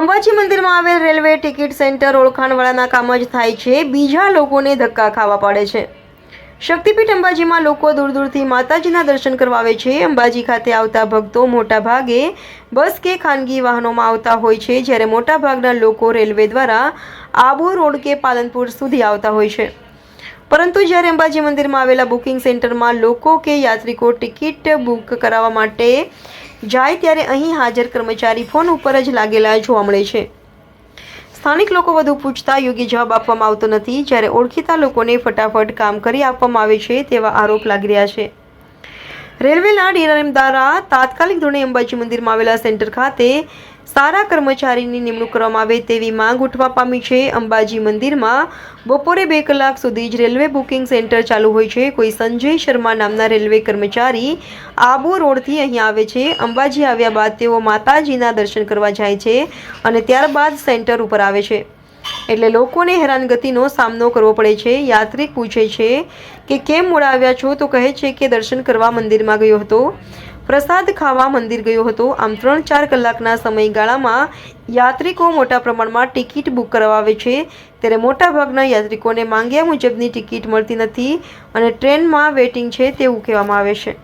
અંબાજી મંદિરમાં આવેલ railway ticket centre ઓળખાણવાળાના કામ જ થાય છે. બીજા લોકોને ધક્કા ખાવા પડે છે. શક્તિપીઠ અંબાજીમાં લોકો દૂર દૂરથી માતાજીના દર્શન કરવા આવે છે. અંબાજી ખાતે આવતા ભક્તો મોટા ભાગે બસ કે ખાનગી વાહનોમાં આવતા હોય છે, જ્યારે મોટાભાગના લોકો રેલવે દ્વારા આબુ રોડ કે પાલનપુર સુધી આવતા હોય છે. પરંતુ જ્યારે અંબાજી મંદિરમાં આવેલા બુકિંગ સેન્ટરમાં લોકો કે યાત્રિકો ટિકિટ બુક કરાવવા માટે જાય ત્યારે અહીં હાજર કર્મચારી ફોન ઉપર જ લાગેલા જોવા મળે છે. સ્થાનિક લોકો વધુ પૂછતા યોગ્ય જવાબ આપવામાં આવતો નથી, જ્યારે ઓળખીતા લોકોને ફટાફટ કામ કરી આપવામાં આવે છે તેવા આરોપ લાગી રહ્યા છે. રેલવેના ડીઆરએમ દ્વારા તાત્કાલિક ધોરણે અંબાજી મંદિરમાં આવેલા સેન્ટર ખાતે સારા કર્મચારીની નિમણૂક કરવામાં આવે તેવી માંગ ઉઠવા પામી છે. અંબાજી મંદિરમાં બપોરે બે કલાક સુધી જ રેલવે બુકિંગ સેન્ટર ચાલુ હોય છે. કોઈ સંજય શર્મા નામના રેલવે કર્મચારી આબુ રોડથી અહીં આવે છે. અંબાજી આવ્યા બાદ તેઓ માતાજીના દર્શન કરવા જાય છે અને ત્યારબાદ સેન્ટર ઉપર આવે છે. એટલે લોકોને હેરાનગતિનો સામનો કરવો પડે છે. યાત્રિક પૂછે છે કે કેમ મોડા આવ્યા છો? તો કહે છે કે દર્શન કરવા મંદિરમાં ગયો હતો. પ્રસાદ ખાવા મંદિર ગયો હતો. આમ ત્રણ ચાર કલાકના સમયગાળામાં યાત્રિકો મોટા પ્રમાણમાં ટિકિટ બુક કરાવે છે. ત્યારે મોટાભાગના યાત્રિકોને માંગ્યા મુજબની ટિકિટ મળતી નથી અને ટ્રેનમાં વેટિંગ છે તેવું કહેવામાં આવે છે.